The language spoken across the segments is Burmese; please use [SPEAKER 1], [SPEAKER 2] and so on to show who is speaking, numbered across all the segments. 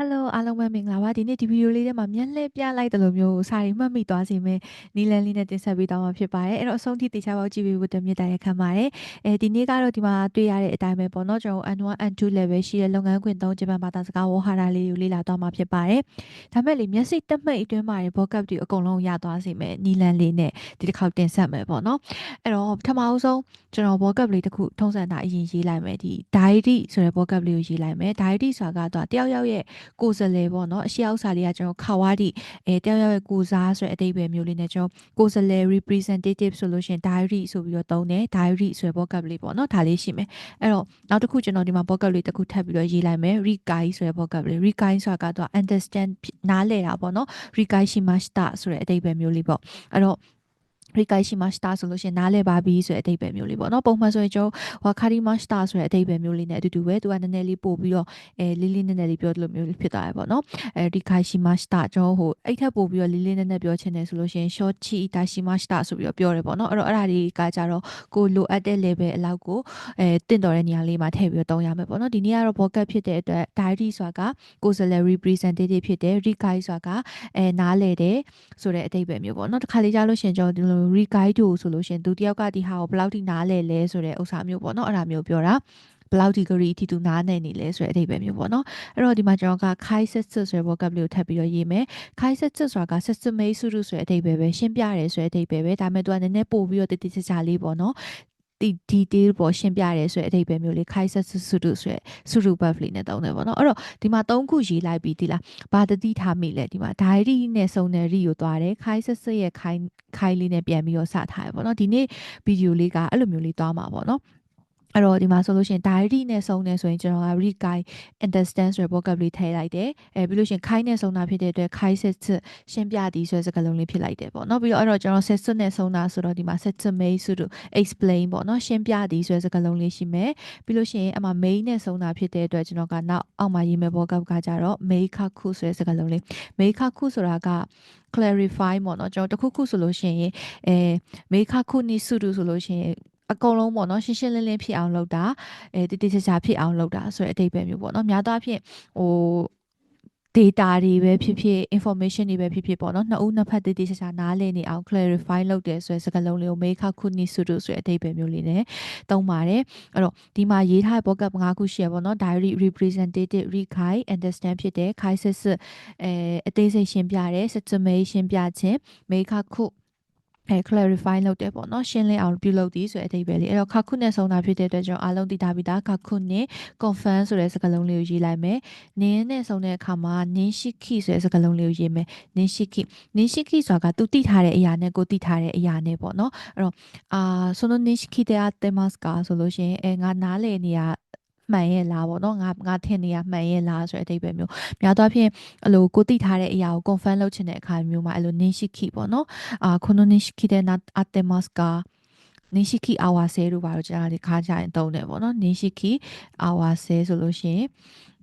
[SPEAKER 1] Hello အားလုံးပဲမင်္ဂလာပါဒီနေ့ဒီဗီဒီယိုလေးထဲမှာမျက်လှည့်ပြလိုက်တယ်လို့မျိုးစာရီမှတ်မိသွားစေမယ်နီလန်လေးနဲ့တင်ဆက်ပေးသွားမှာဖြစ်ပါတယ်အဲ့တော့အဆုံးထိတေချာပေါက်ကြည့်ပေးဖို့တမြင့်တိုင်ရခံပါတယ်အဲဒီနေ့ကတော့ဒီမှာတွေ့ရတဲ့အတိုင်းပဲပေါ့နော်ကျွန်တော် N1 N2 level ရှိတဲ့လုပ်ငန်းခွင်3ဂျပန်ဘာသာစကားဝဟာရလေးကိုလေ့လာသွားမှာဖြစ်ပါတယ်ဒါမဲ့လေမျက်စိတက်မိတ်အတွင်းမှာရေဘောကပ်တွေအကုန်လုံးရသွားစေမယ်နီလန်လေးနဲ့ဒီတစ်ခေါက်တင်ဆက်မယ်ပေါ့နော်အဲ့တော့ပထမအဆုံးကျွန်တော်ဘောကပ်လေးတစ်ခုထုံးစံတာအရင်ရေးလိုက်မယ်ဒီ diary ဆိုတဲ့ဘောကပ်လေးကိုရေးလိုက်မယ် diary ဆိုတာကတော့တယောက်ယောက်ရဲ့ကိုယ်စလဲပေါ့နော်အရှိအောက်စာလေးကကျွန်တော်ခါဝါဒီအဲတယောက်ယောက်ရဲ့ကိုစားဆိုတဲ့အတိတ်ပဲမျိုးလေးနဲ့ကျွန်တော်ကိုယ်စလဲ representative ဆိုလို့ရှိရင် diary ဆိုပြီးတော့သုံးတယ် diary ဆိုတဲ့ vocab လေးပေါ့နော်ဒါလေးရှိမယ်အဲ့တော့နောက်တစ်ခုကျွန်တော်ဒီမှာ vocab လေးတစ်ခုထပ်ပြီးတော့ရေးလိုက်မယ် rikai ဆိုတဲ့ vocab လေး rikai ဆိုတာကတော့ understand နားလည်တာပေါ့နော် rikai shimashita ဆိုတဲ့အတိတ်ပဲမျိုးလေးပေါ့အဲ့တော့ ရိကိုင်ရှိမစတာဆိုလို့ရှိရင်နားလဲပါပြီဆိုတဲ့အဓိပ္ပာယ်မျိုးလေးပေါ့နော်ပုံမှန်ဆိုရင်ကျွန်တော်ဝါခါရီမစတာဆိုတဲ့အဓိပ္ပာယ်မျိုးလေးနဲ့အတူတူပဲသူကနည်းနည်းလေးပို့ပြီးတော့အဲလေးလေးနည်းနည်းလေးပြောလို့မျိုးလေးဖြစ်သွားရပေါ့နော်အဲရိကိုင်ရှိမစတာကျွန်တော်ဟိုအဲ့ထက်ပို့ပြီးတော့လေးလေးနည်းနည်းပြောချင်တယ်ဆိုလို့ရှိရင် short chi ita shi ma sta ဆိုပြီးတော့ပြောတယ်ပေါ့နော်အဲ့တော့အဲ့ဒါတွေကကြတော့ကိုလိုအပ်တဲ့ level အလောက်ကိုအဲတင့်တော်တဲ့နေရာလေးမှာထည့်ပြီးတော့သုံးရမယ်ပေါ့နော်ဒီနေ့ကတော့ vocab ဖြစ်တဲ့အတွက် diary ဆိုတာကကိုယ်စားလှယ် representative ဖြစ်တယ် rikai ဆိုတာကအဲနားလေတယ်ဆိုတဲ့အဓိပ္ပာယ်မျိုးပေါ့နော်တစ်ခါလေးကြားလို့ရှိရင်ကျွန်တော်ဒီလို re-guide တို့ဆိုလို့ရှင်သူတယောက်ကဒီဟာကိုဘယ်လောက်ထိနားလဲလဲဆိုတဲ့ဥစ္စာမျိုးပေါ့နော်အဲ့ဒါမျိုးပြောတာဘယ်လောက်ဒီ degree အထိသူနားနေနေလဲဆိုတဲ့အဓိပ္ပာယ်မျိုးပေါ့နော်အဲ့တော့ဒီမှာကျွန်တော်က kai setsu ဆိုတဲ့ vocab လေးကိုထပ်ပြီးတော့ရေးမယ် kai setsu ဆိုတာက setsume suru ဆိုတဲ့အဓိပ္ပာယ်ပဲရှင်းပြရဲဆိုတဲ့အဓိပ္ပာယ်ပဲဒါပေမဲ့သူကနည်းနည်းပို့ပြီးတော့တိတိကျကျလေးပေါ့နော်ဒီ detail ပေါ်ရှင်းပြရဲဆိုတဲ့အဓိပ္ပာယ်မျိုးလေး kai setsu suru ဆိုတဲ့ suru verb လေးနဲ့သုံးတယ်ပေါ့နော်အဲ့တော့ဒီမှာ၃ခုရေးလိုက်ပြီးဒီလားဘာတတိထားမိလဲဒီမှာ diary နဲ့စုံတဲ့ re ကိုသွားတယ် kai setsu ရဲ့ kai ခိုင်းလေးနဲ့ပြန်ပြီးတော့စထားရပေါ့နော်ဒီနေ့ဗီဒီယိုလေးကအဲ့လိုမျိုးလေးသွားမှာပေါ့နော် အဲ့တော့ဒီမှာဆိုလို့ရှိရင် diary နဲ့စုံနေဆိုရင်ကျွန်တော်က read guide understand ဆိုတဲ့ vocab လေးထည့်လိုက်တယ်အဲပြီးလို့ရှိရင်ခိုင်းနဲ့စုံတာဖြစ်တဲ့အတွက်ခိုင်းစစ်စစ်ရှင်းပြသည်ဆိုတဲ့စကားလုံးလေးဖြစ်လိုက်တယ်ပေါ့နော်ပြီးတော့အဲ့တော့ကျွန်တော်ဆက်စွနဲ့စုံတာဆိုတော့ဒီမှာ set made ဆိုတော့ explain ပေါ့နော်ရှင်းပြသည်ဆိုတဲ့စကားလုံးလေးရှိမယ်ပြီးလို့ရှိရင်အမှ main နဲ့စုံတာဖြစ်တဲ့အတွက်ကျွန်တော်ကနောက်အောက်မှာရေးမယ် vocab ကကြတော့ make ခုဆိုတဲ့စကားလုံးလေး make ခုဆိုတာက clarify ပေါ့နော်ကျွန်တော်တခုခုဆိုလို့ရှိရင်အဲ make ခုနိစုတုဆိုလို့ရှိရင် အကုန်လုံးပေါ့နော်ရှင်းရှင်းလင်းလင်းဖြစ်အောင်လုပ်တာအဲတိတိကျကျဖြစ်အောင်လုပ်တာဆိုတဲ့အတိတ်ပဲမျိုးပေါ့နော်များသောအားဖြင့်ဟို data တွေပဲဖြစ်ဖြစ် information တွေပဲဖြစ်ဖြစ်ပေါ့နော်နှစ်ဦးနှစ်ဖက်တည်တည်ချာချာနားလည်နေအောင် clarify လုပ်တယ်ဆိုတဲ့စကားလုံးလေးကို make ခုနိစုတုဆိုတဲ့အဓိပ္ပာယ်မျိုးလေးနဲ့သုံးပါတယ်အဲ့တော့ဒီမှာရေးထားတဲ့ vocab ၅ခုရှိရပေါ့နော် diary representative rekai understand ဖြစ်တဲ့ kai စစ်စစ်အဲအသေးစိတ်ရှင်းပြတယ် situation ပြခြင်း make ခု အဲ clarify လုပ်တယ်ပေါ့နော်ရှင်းလင်းအောင်ပြုလုပ်သည်ဆိုတဲ့အဓိပ္ပာယ်လေးအဲ့တော့ခါခုနဲ့ဆုံးတာဖြစ်တဲ့အတွက်ကျွန်တော်အားလုံးသိထားပြီးသားခါခုနဲ့ confirm ဆိုတဲ့စကားလုံးလေးကိုရေးလိုက်မယ်နင်းနဲ့ဆုံးတဲ့အခါမှာနင်းရှိခိဆိုတဲ့စကားလုံးလေးကိုရေးမယ်နင်းရှိခိနင်းရှိခိဆိုတာက तू သိထားတဲ့အရာနဲ့ကိုသိထားတဲ့အရာနဲ့ပေါ့နော်အဲ့တော့အာ sono nishiki de atemas ka ဆိုလို့ရှင်အဲငါနားလေနေရ မှန်ရဲ့လားပေါ့နော်ငါငါထင်နေရမှန်ရဲ့လားဆိုတဲ့အဓိပ္ပာယ်မျိုးများသောအားဖြင့်အဲ့လိုကိုသိထားတဲ့အရာကို confirm လုပ်ချင်တဲ့အခါမျိုးမှာအဲ့လို ninshiki ပေါ့နော်အာ kono ninshiki de na atemasu ka နင်းရှိခိအာဝါဆဲတို့ဘာလို့ကြားတဲ့ခါကြရင်တုံးတယ်ပေါ့နော်နင်းရှိခိအာဝါဆဲဆိုလို့ရှိရင်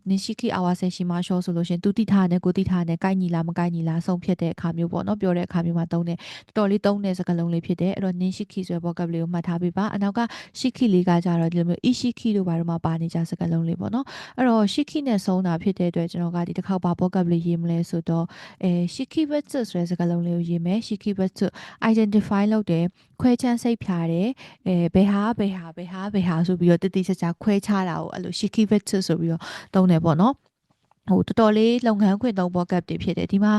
[SPEAKER 1] နင်ရှိခိအာဝါဆေရှိမရှောဆိုလို့ရှင်သူတိထားနဲ့ကိုတိထားနဲ့ကိုက်ညီလားမကိုက်ညီလားဆုံးဖြတ်တဲ့အခါမျိုးပေါ့နော်ပြောတဲ့အခါမျိုးမှာသုံးတယ်တော်တော်လေးသုံးတဲ့စကားလုံးလေးဖြစ်တယ်အဲ့တော့နင်ရှိခိဆိုတဲ့ vocab လေးကိုမှတ်ထားပေးပါအနောက်ကရှိခိလေးကကြတော့ဒီလိုမျိုး ishiki တို့ဘာလို့မှပါနေကြစကားလုံးလေးပေါ့နော်အဲ့တော့ရှိခိနဲ့ဆုံးတာဖြစ်တဲ့အတွက်ကျွန်တော်ကဒီတစ်ခေါက်ပါ vocab လေးရေးမလဲဆိုတော့အဲရှိခိဘတ်ဆိုတဲ့စကားလုံးလေးကိုရေးမယ်ရှိခိဘတ် identify လုပ်တယ်ခွဲချမ်းစိတ်ဖြာတယ်အဲဘယ်ဟာဘယ်ဟာဘယ်ဟာဘယ်ဟာဆိုပြီးတော့တတိချာချာခွဲခြားတာကိုအဲ့လိုရှိခိဘတ်ဆိုပြီးတော့သုံးတယ်ပေါ့နော်ဟိုတော်တော်လေးလုပ်ငန်းခွင်သုံး vocab တွေဖြစ်တယ်ဒီမှာ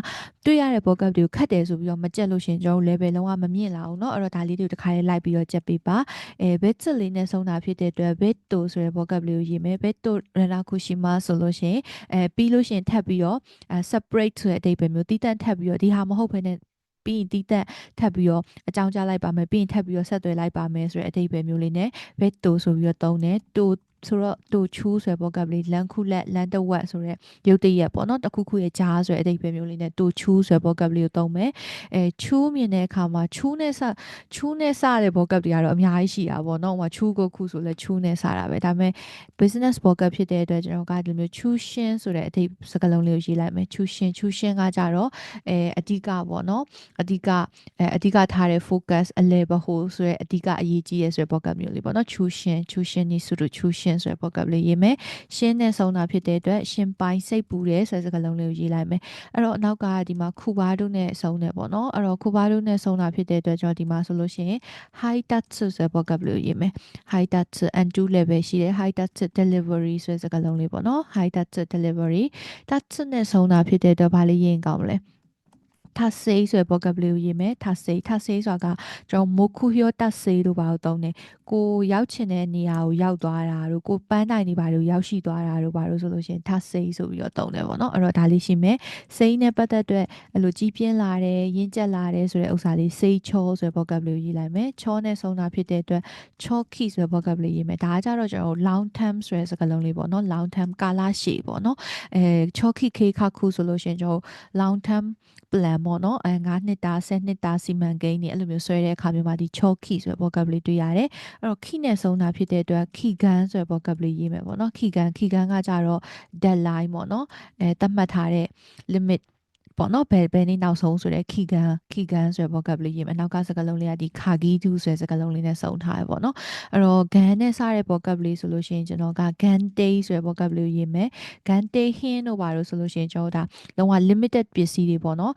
[SPEAKER 1] တွေ့ရတဲ့ vocab တွေကိုခတ်တယ်ဆိုပြီးတော့မကြက်လို့ရှင်ကျွန်တော် level လုံးဝမမြင့်လာအောင်เนาะအဲ့တော့ဒါလေးတွေကိုတစ်ခါလေးလိုက်ပြီးတော့ကြက်ပေးပါအဲ bit လေးနဲ့ဆုံးတာဖြစ်တဲ့အတွက် bit တိုဆိုတဲ့ vocab လေးကိုရေးမယ် bit တို rana kushima ဆိုလို့ရှင်အဲပြီးလို့ရှင်ထပ်ပြီးတော့ separate ဆိုတဲ့အဓိပ္ပာယ်မျိုးတီးတန့်ထပ်ပြီးတော့ဒီဟာမဟုတ်ဘဲနဲ့ပြီးရင်တီးတက်ထပ်ပြီးတော့အကြောင်းကြားလိုက်ပါမယ်ပြီးရင်ထပ်ပြီးတော့ဆက်သွယ်လိုက်ပါမယ်ဆိုတဲ့အဓိပ္ပာယ်မျိုးလေးနဲ့ bit တိုဆိုပြီးတော့သုံးတယ်တို ဆိုတော့တူချူးဆိုတဲ့ vocab လေးလန်ခုလက်လန်တဝက်ဆိုတဲ့ရုပ်တရက်ပေါ့နော်တခုခုရဲ့ကြားဆိုတဲ့အဓိပ္ပာယ်မျိုးလေးနဲ့တူချူးဆိုတဲ့ vocab လေးကိုသုံးမယ်အဲချူးမြင်တဲ့အခါမှာချူးနဲ့စချူးနဲ့စတဲ့ vocab တွေကတော့အများကြီးရှိတာပေါ့နော်ဟိုမှာချူးကိုခုဆိုလဲချူးနဲ့စတာပဲဒါပေမဲ့ business vocab ဖြစ်တဲ့အတွက်ကျွန်တော်ကဒီလိုမျိုးချူးရှင်းဆိုတဲ့အဓိပ္ပာယ်စကားလုံးလေးကိုရေးလိုက်မယ်ချူးရှင်းချူးရှင်းကကြတော့အဲအဓိကပေါ့နော်အဓိကအဲအဓိကထားတဲ့ focus အလဲဘဟိုဆိုတဲ့အဓိကအရေးကြီးရဆိုတဲ့ vocab မျိုးလေးပေါ့နော်ချူးရှင်းချူးရှင်းနေဆိုလို့ချူးရှင်း tension ဆိုတဲ့ vocabulary ရေးမယ်ရှင်းနဲ့ဆုံးတာဖြစ်တဲ့အတွက်ရှင်ပိုင်းစိတ်ပူတယ်ဆိုတဲ့စကားလုံးလေးကိုရေးလိုက်မယ်အဲ့တော့အနောက်ကဒီမှာခုပါတို့နဲ့ဆုံးတယ်ပေါ့နော်အဲ့တော့ခုပါတို့နဲ့ဆုံးတာဖြစ်တဲ့အတွက်ကျွန်တော်ဒီမှာဆိုလို့ရှိရင် high touch ဆိုတဲ့ vocabulary ကိုရေးမယ် high touch and two level ရှိတယ် high touch delivery ဆိုတဲ့စကားလုံးလေးပေါ့နော် high touch delivery touch နဲ့ဆုံးတာဖြစ်တဲ့အတွက်ဘာလေးရေးရင်ကောင်းမလဲ ထဆေးဆိုတဲ့ vocabulary ကိုရေးမယ်ထဆေးထဆေးဆိုတာကကျွန်တော်မိုခုဟျောတဆေးတို့ဘာလို့သုံးတယ်ကိုရောက်ချင်တဲ့နေရာကိုရောက်သွားတာတို့ကိုပန်းတိုင်နေပါလို့ရောက်ရှိသွားတာတို့ဘာလို့ဆိုလို့ရှိရင်ထဆေးဆိုပြီးတော့သုံးတယ်ပေါ့နော်အဲ့တော့ဒါလေးရှိမယ်စိမ်းနဲ့ပတ်သက်တဲ့အဲ့လိုကြီးပြင်းလာတယ်ရင်းကျက်လာတယ်ဆိုတဲ့ဥစ္စာလေးစိတ်ချောဆိုတဲ့ vocabulary ကိုရေးလိုက်မယ်ချောနဲ့ဆုံးတာဖြစ်တဲ့အတွက် chalky ဆိုတဲ့ vocabulary ရေးမယ်ဒါကကြတော့ကျွန်တော် long term ဆိုတဲ့စကားလုံးလေးပေါ့နော် long term ကာလရှည်ပေါ့နော်အဲ chalky ခေခခုဆိုလို့ရှိရင်ကျွန်တော် long term plan ပေါ့နော်အဲ9နှစ်တာ10နှစ်တာစီမံကိန်းတွေအဲ့လိုမျိုးဆွဲတဲ့အခါမျိုးမှာဒီ chalky ဆိုတဲ့ vocabulary တွေ့ရတယ်အဲ့တော့ key နဲ့ဆုံးတာဖြစ်တဲ့အတွက် key gun ဆိုတဲ့ vocabulary ရေးမယ်ပေါ့နော် key gun key gun ကကြတော့ deadline ပေါ့နော်အဲသတ်မှတ်ထားတဲ့ limit ပေါ့နော်ဘယ်ဘယ်နေ့နောက်ဆုံးဆိုတဲ့ key gun key gun ဆိုတဲ့ vocabulary ရေးမယ်နောက်ကစကားလုံးလေးကဒီ khaki do ဆိုတဲ့စကားလုံးလေးနဲ့စုံထားရပေါ့နော်အဲ့တော့ gun နဲ့စတဲ့ vocabulary ဆိုလို့ရှိရင်ကျွန်တော်က gun day ဆိုတဲ့ vocabulary ရေးမယ် gun day ဟင်းတို့ပါလို့ဆိုလို့ရှိရင်ကျွန်တော်ဒါလုံးဝ limited ပစ္စည်းတွေပေါ့နော်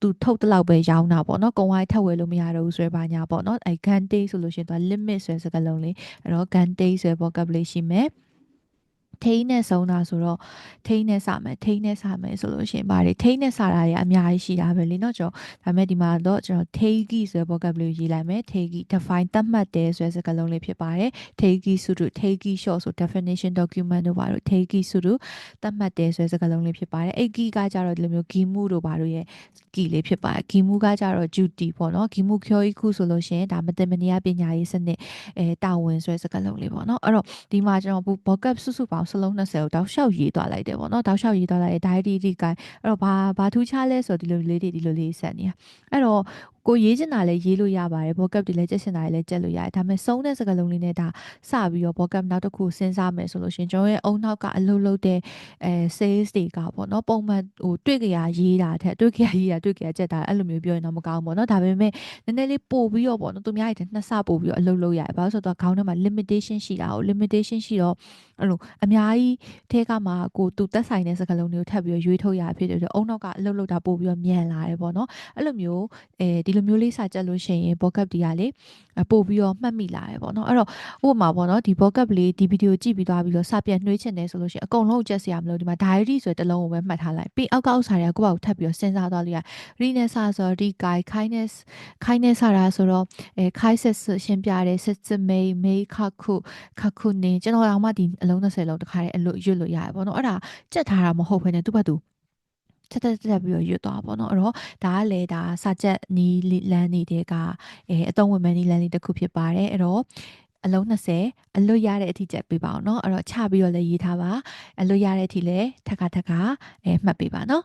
[SPEAKER 1] သူထုတ်တလောက်ပဲရောင်းတာပေါ့နော်ကုံဝိုင်းထက်ဝယ်လို့မရတော့ဘူးဆိုရပါညာပေါ့နော်အဲ gun day ဆိုလို့ရှိရင်သူက limit ဆိုတဲ့စကားလုံးလေးအဲ့တော့ gun day ဆိုတဲ့ vocabulary ရှိမယ် ထိန်းနဲ့ဆုံးတာဆိုတော့ထိန်းနဲ့စမယ်ထိန်းနဲ့စမယ်ဆိုလို့ရှိရင်ဗါတွေထိန်းနဲ့စတာတွေအများကြီးရှိတာပဲလေเนาะကျွန်တော်ဒါပေမဲ့ဒီမှာတော့ကျွန်တော် take ဆိုတဲ့ vocabulary ရေးလိုက်မယ် take define သတ်မှတ်တယ်ဆိုတဲ့စကားလုံးလေးဖြစ်ပါတယ် take စုတို့ take short ဆို definition document တို့ဘာလို့ take စုတို့သတ်မှတ်တယ်ဆိုတဲ့စကားလုံးလေးဖြစ်ပါတယ်အဲ့ key ကကြတော့ဒီလိုမျိုး key မှုတို့ဘာလို့ရဲ့ key လေးဖြစ်ပါတယ် key မှုကကြတော့ duty ပေါ့နော် key မှု cure ခုဆိုလို့ရှိရင်ဒါမတင်မနေရပညာရေးစနစ်အဲတာဝန်ဆိုတဲ့စကားလုံးလေးပေါ့နော်အဲ့တော့ဒီမှာကျွန်တော် vocab စုစုပေါင်း စလုံး20ကိုတောက်လျှောက်ရေးသွားလိုက်တယ်ပေါ့နော်တောက်လျှောက်ရေးသွားလိုက်ရဲ့ diary ဒီကိုင်းအဲ့တော့ဘာဘာထူးခြားလဲဆိုတော့ဒီလိုလေးတွေဒီလိုလေးဆက်နေတာအဲ့တော့ကိုရေးချင်တာလည်းရေးလို့ရပါတယ် vocab တွေလည်းကြက်ချင်တာလည်းကြက်လို့ရတယ်ဒါပေမဲ့စုံတဲ့စကားလုံးလေးနဲ့ဒါစပြီးတော့ vocab နောက်တစ်ခုစဉ်းစားမယ်ဆိုလို့ရှင်ကျွန်တော်ရဲ့အုံနောက်ကအလုပ်လုပ်တဲ့အဲ sales တွေကပေါ့နော်ပုံမှန်ဟိုတွေ့ကြရရေးတာထက်တွေ့ကြရရေးတာတွေ့ကြရကြက်တာအဲ့လိုမျိုးပြောရင်တော့မကောင်းဘူးပေါ့နော်ဒါပေမဲ့နည်းနည်းလေးပို့ပြီးတော့ပေါ့နော်သူများရဲ့နှစ်ဆပို့ပြီးတော့အလုပ်လုပ်ရတယ်ဘာလို့ဆိုတော့ခေါင်းထဲမှာ limitation ရှိတာကို limitation ရှိတော့အဲ့လိုအများကြီးထဲကမှကိုသူတက်ဆိုင်တဲ့စကားလုံးတွေကိုထပ်ပြီးတော့ရွေးထုတ်ရဖြစ်တယ်ဆိုတော့အုံနောက်ကအလုပ်လုပ်တာပို့ပြီးတော့မြန်လာတယ်ပေါ့နော်အဲ့လိုမျိုးအဲဒီလိုမျိုးလေးစာကြက်လို့ရှိရင် vocab တွေကလေပို့ပြီးတော့မှတ်မိလာတယ်ပေါ့နော်အဲ့တော့ဥပမာပေါ့နော်ဒီ vocab လေးဒီဗီဒီယိုကြည့်ပြီးသွားပြီးတော့စာပြန်နှွှေးချင်တယ်ဆိုလို့ရှိရင်အကုန်လုံးကြက်စရာမလိုဒီမှာ diary ဆိုတဲ့တစ်လုံးကိုပဲမှတ်ထားလိုက်ပြီးအောက်ကအောက်စာတွေကကိုယ့်ဘာကိုထပ်ပြီးတော့စဉ်းစားသွားလို့ရ read နဲ့စာဆိုတော့ဒီ guide kindness kindness စာတာဆိုတော့အဲ kai ဆက်ရှင်းပြတယ်စစ်စစ်မေးမေးခခုခခုနေကျွန်တော်တော့မှဒီအလုံး30လုံးတစ်ခါတည်းအလို့ရွတ်လို့ရတယ်ပေါ့နော်အဲ့ဒါကြက်ထားတာမဟုတ်ဘဲနဲ့သူ့ဘက်သူ တက်တက်တက်ပြီးတော့ရွတ်သွားပါတော့အဲ့တော့ဒါကလည်းဒါစာချက်နီးလန်းနေတဲ့ကအဲအသုံးဝင်မဲ့နီးလန်းလေးတစ်ခုဖြစ်ပါတယ်အဲ့တော့အလုံး20အလွတ်ရတဲ့အထိချက်ပေးပါအောင်เนาะအဲ့တော့ချပြီးတော့လည်းရေးထားပါအလွတ်ရတဲ့အထိလည်းထက်ခါထက်ခါအဲမှတ်ပေးပါเนาะ